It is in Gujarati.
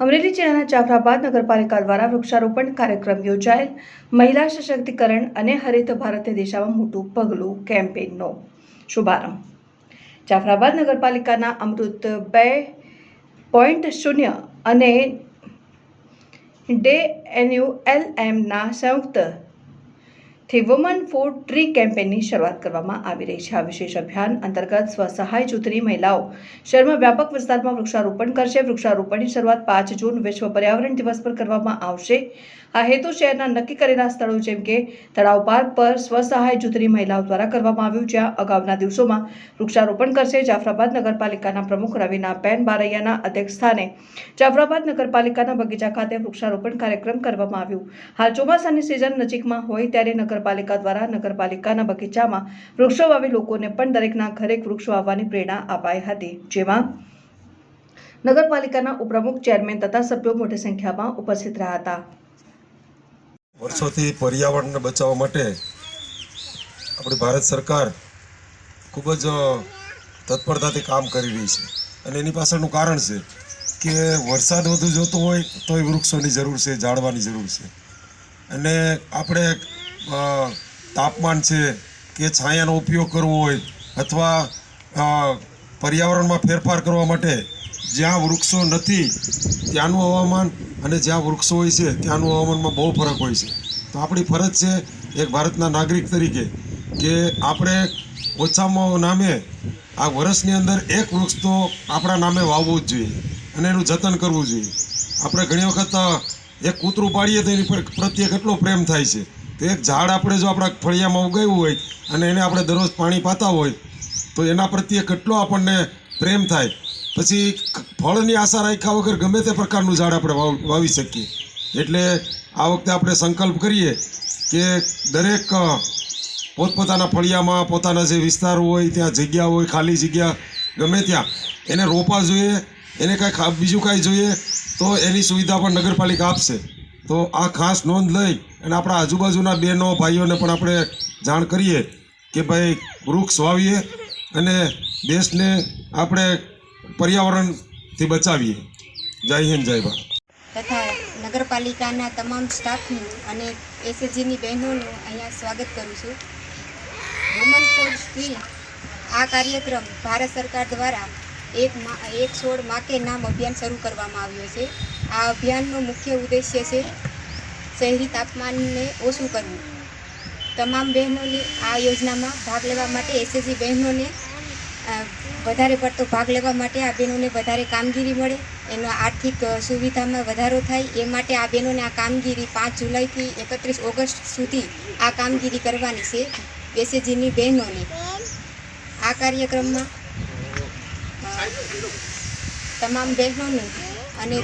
અમરેલી જિલ્લાના જાફરાબાદ નગરપાલિકા દ્વારા વૃક્ષારોપણ કાર્યક્રમ યોજાયેલ મહિલા સશક્તિકરણ અને હરિત ભારતને દિશામાં મોટું પગલું કેમ્પેઇનનો શુભારંભ. જાફરાબાદ નગરપાલિકાના અમૃત બે પોઈન્ટ શૂન્ય અને ડે એનયુએલએમના સંયુક્ત થી વુમન ફૂડ ટ્રી કેમ્પેનની શરૂઆત કરવામાં આવી રહી છે. આ વિશેષ અભિયાન અંતર્ગત સ્વસહાય જૂથની મહિલાઓ શહેરમાં વ્યાપક વિસ્તારમાં વૃક્ષારોપણ કરશે. વૃક્ષારોપણની શરૂઆત પાંચ જૂન વિશ્વ પર્યાવરણ દિવસ પર કરવામાં આવશે. આ હેતુ શહેરના નક્કી કરેલા સ્થળો જેમ કે તળાવ પાર્ક પર સ્વસહાય જૂથની મહિલાઓ દ્વારા કરવામાં આવ્યું, જ્યાં અગાઉના દિવસોમાં વૃક્ષારોપણ કરશે. જાફરાબાદ નગરપાલિકાના પ્રમુખ રવિના બેન બારૈયાના અધ્યક્ષ સ્થાને જાફરાબાદ નગરપાલિકાના બગીચા ખાતે વૃક્ષારોપણ કાર્યક્રમ કરવામાં આવ્યું. હાલ ચોમાસાની સિઝન નજીકમાં હોય ત્યારે નગરપાલિકા દ્વારા નગરપાલિકાના બગીચામાં વૃક્ષો વાવી લોકોને પણ દરેકના ઘરે વૃક્ષો વાવવાની પ્રેરણા અપાઈ હતી. જેમાં નગરપાલિકાના ઉપપ્રમુખ, ચેરમેન તથા સભ્યો મોટી સંખ્યામાં ઉપસ્થિત રહ્યા હતા. વર્ષોથી પર્યાવરણને બચાવવા માટે આપણી ભારત સરકાર ખૂબ જ તત્પરતાથી કામ કરી રહી છે. અને એની પાછળનું કારણ છે કે વરસાદ વધુ જોતો હોય તોય વૃક્ષોની જરૂર છે, ઝાડવાની જરૂર છે. અને આપણે તાપમાન છે કે છાયાનો ઉપયોગ કરવો હોય અથવા પર્યાવરણમાં ફેરફાર કરવા માટે જ્યાં વૃક્ષો નથી, ત્યાંનું હવામાન અને જ્યાં વૃક્ષો હોય છે, ત્યાંનું હવામાનમાં બહુ ફરક હોય છે. તો આપણી ફરજ છે એક ભારતના નાગરિક તરીકે કે આપણે ઓછામાં નામે આ વર્ષની અંદર એક વૃક્ષ તો આપણા નામે વાવવું જ જોઈએ અને એનું જતન કરવું જોઈએ. આપણે ઘણી વખત એક કૂતરું પાડીએ તો એની પર- પ્રત્યે કેટલો પ્રેમ થાય છે. તો એક ઝાડ આપણે જો આપણા ફળિયામાં ઉગાવ્યું હોય અને એને આપણે દરરોજ પાણી પાતા હોય, તો એના પ્રત્યે કેટલો આપણને પ્રેમ થાય. પછી ફળની આશા રાખ્યા વગર ગમે તે પ્રકારનું ઝાડ આપણે વાવ- શકીએ. એટલે આ વખતે આપણે સંકલ્પ કરીએ કે દરેક પોતપોતાના ફળિયામાં પોતાના જે વિસ્તાર હોય, ત્યાં જગ્યા હોય, ખાલી જગ્યા, ગમે ત્યાં, એને રોપવા જોઈએ, એને કાંઈ બીજું કાંઈ જોઈએ, તો એની સુવિધા પણ નગરપાલિકા આપશે. તો આ ખાસ નોંધ લઈ અને આપણા આજુબાજુના બહેનો ભાઈઓને પણ આપણે જાણ કરીએ કે ભાઈ વૃક્ષ વાવીએ અને દેશને આપણે પર્યાવરણથી બચાવીએ. જય હિન્દ, જય ભારત. તથા નગરપાલિકાના તમામ સ્ટાફનું અને એસએસજીની બહેનોનું અહીંયા સ્વાગત કરું છું. વુમન ફોર સ્ટીલ આ કાર્યક્રમ ભારત સરકાર દ્વારા એક એક છોડ મા કે નામ અભિયાન શરૂ કરવામાં આવ્યો છે. આ અભિયાનનો મુખ્ય ઉદ્દેશ્ય છે શહેરી તાપમાનને ઓછું કરવું. તમામ બહેનોને આ યોજનામાં ભાગ લેવા માટે એસએસજી બહેનોને વધારે પડતો ભાગ લેવા માટે આ બહેનોને વધારે કામગીરી મળે. એનો આર્થિક સુવિધામાં વધારો થાય. એ માટે આ બહેનોને આ કામગીરી પાંચ જુલાઈથી એકત્રીસ ઓગસ્ટ સુધી આ કામગીરી કરવાની છે. એસએજીની બહેનોને. આ કાર્યક્રમમાં તમામ બહેનોને અને